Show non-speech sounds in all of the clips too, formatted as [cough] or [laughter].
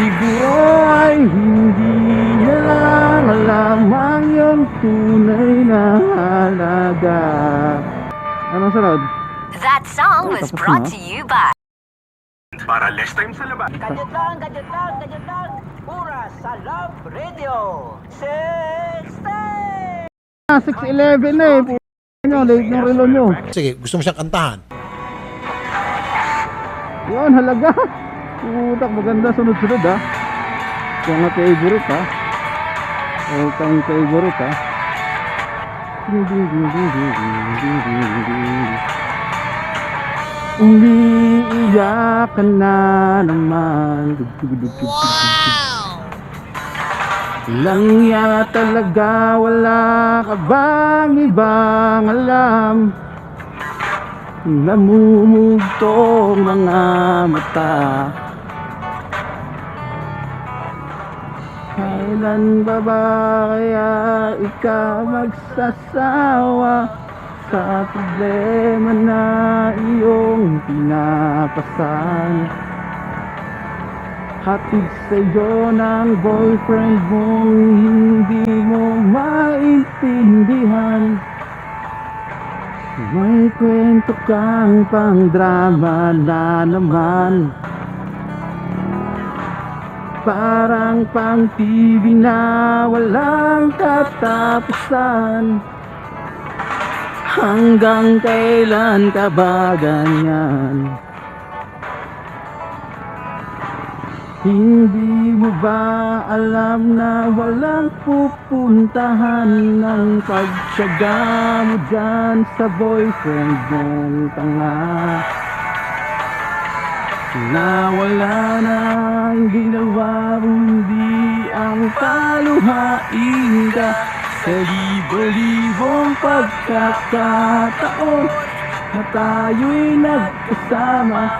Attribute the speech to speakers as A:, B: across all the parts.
A: Siguro ay hindi niya lang alam ang iyong tunay na halaga Anong sunod?
B: That song was brought to you by
C: Para less time sa labas.
D: Gadget lang, gadget lang, gadget lang. Oras sa Love Radio. 60!
A: Ah, 6.11 na eh. Nyo, late ng relo nyo.
E: Sige, gusto mo siyang kantahan.
A: Yun, halaga. Putak, maganda sunod-sunod ah. ha. Ito nga favorite ha. All time favorite ah. ha. Umiiyak ka na naman. Wow! Langya talaga wala ka bang ibang alam Namumugtong mga mata Kailan ba ba kaya ikaw magsasawa Sa problema na iyong pinapasan? Hatid sa'yo ng boyfriend mong hindi mo maintindihan. May kwento kang pang drama na naman Parang pang TV na walang katapusan Hanggang kailan ka ba ganyan? Hindi mo ba alam na walang pupuntahan ng pagtsaga mo dyan sa boyfriend mong tanga? Na wala na ang ginawa kundi ang paluhain ka sa libo-libong pagkakataon na tayo'y nagkasama.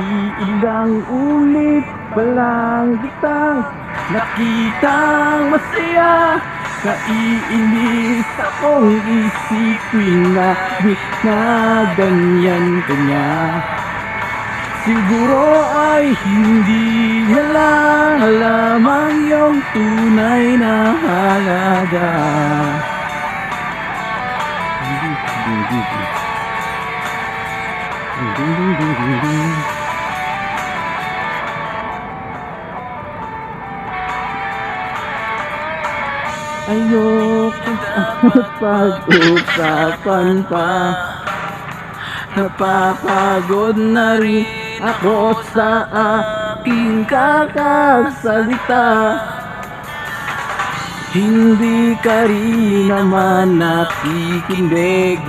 A: Iilang ulit pa lang kitang nakitang masaya. Naiinis akong isipin na di na ganyan kanya Siguro ay hindi niya lang alam ang iyong tunay na halaga. Ayoko pag-usapan pa. Napapagod na rin ako sa aking kakasalita Hindi ka rin naman nakikinig.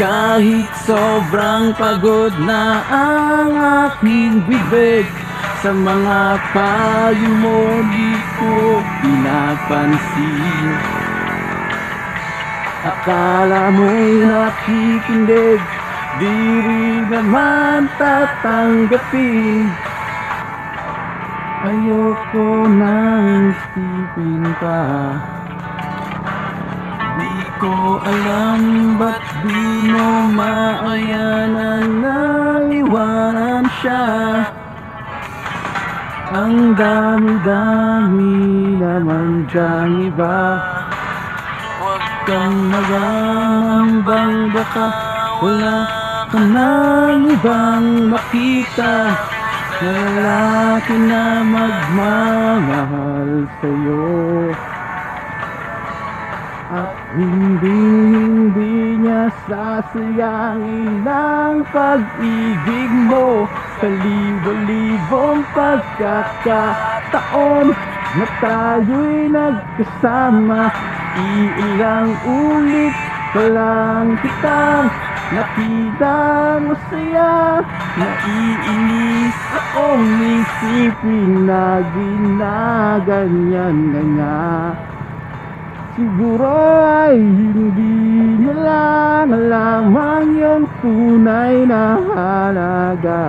A: Kahit sobrang pagod na ang aking bibig Sa mga payo mo di ko pinapansin. Akala mo'y nakikinig Di rin naman tatanggapin. Ayoko nang isipin pa. Di ko alam ba't di mo maayanan na iwanan siya. Ang dami-dami naman diyang iba. Huwag kang magambang baka wala ka nang makita. Na lalaki na magmamahal sa'yo. At hindi hindi niya sasayangin ang pag-ibig mo Sa libo-libong pagkakataon Na tayo'y nagkasama. Iilang ulit pa lang kitang Nakitang masaya Naiinis akong isipin na ginaganyan na nga Siguro ay hindi niya lang alam ang tunay na halaga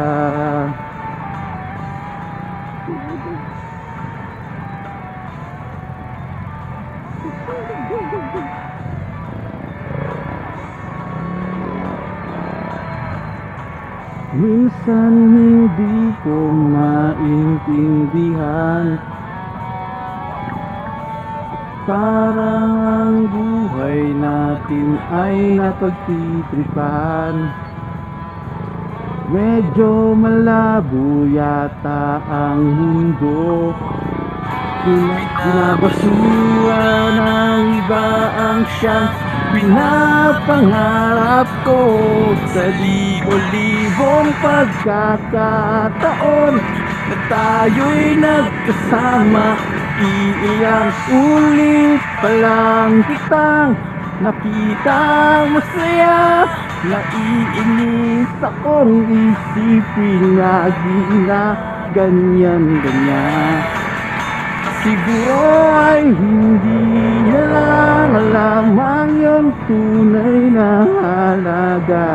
A: Minsan hindi kong maintindihan. Parang ang buhay natin ay napagtitripan. Medyo malabo yata ang mundo Binabasura ng iba ang siyang pinapangarap ko. Sa libo-libong pagkakataon Na tayo'y nagkasama Iilang ulit pa lang kitang Nakitang masaya Naiinis akong isipin lagi na ganyan-ganyan Siguro ay hindi niya lang alam ang iyong tunay na halaga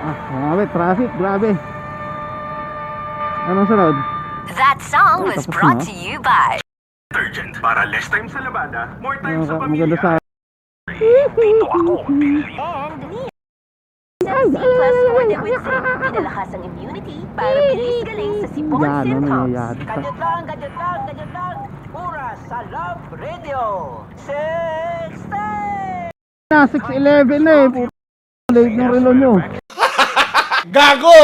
A: Ah, grabe, traffic, grabe. Anong sunod?
B: That song was brought to you by
C: para less time sa labada, more time sa
A: Mga-
C: pamilya.
A: Maganda sa
C: Dito ako, Billy.
B: and C Plus Forte with Zinc. Pinalakas ang immunity para bilis galing sa sipon
A: Yan, ano
B: symptoms.
A: nangyayari?
D: Gadget lang, gadget lang, gadget lang. Oras sa Love Radio. 60!
A: na, 6.11 na eh. Puta, Late ng relo nyo. [laughs]
E: Gago!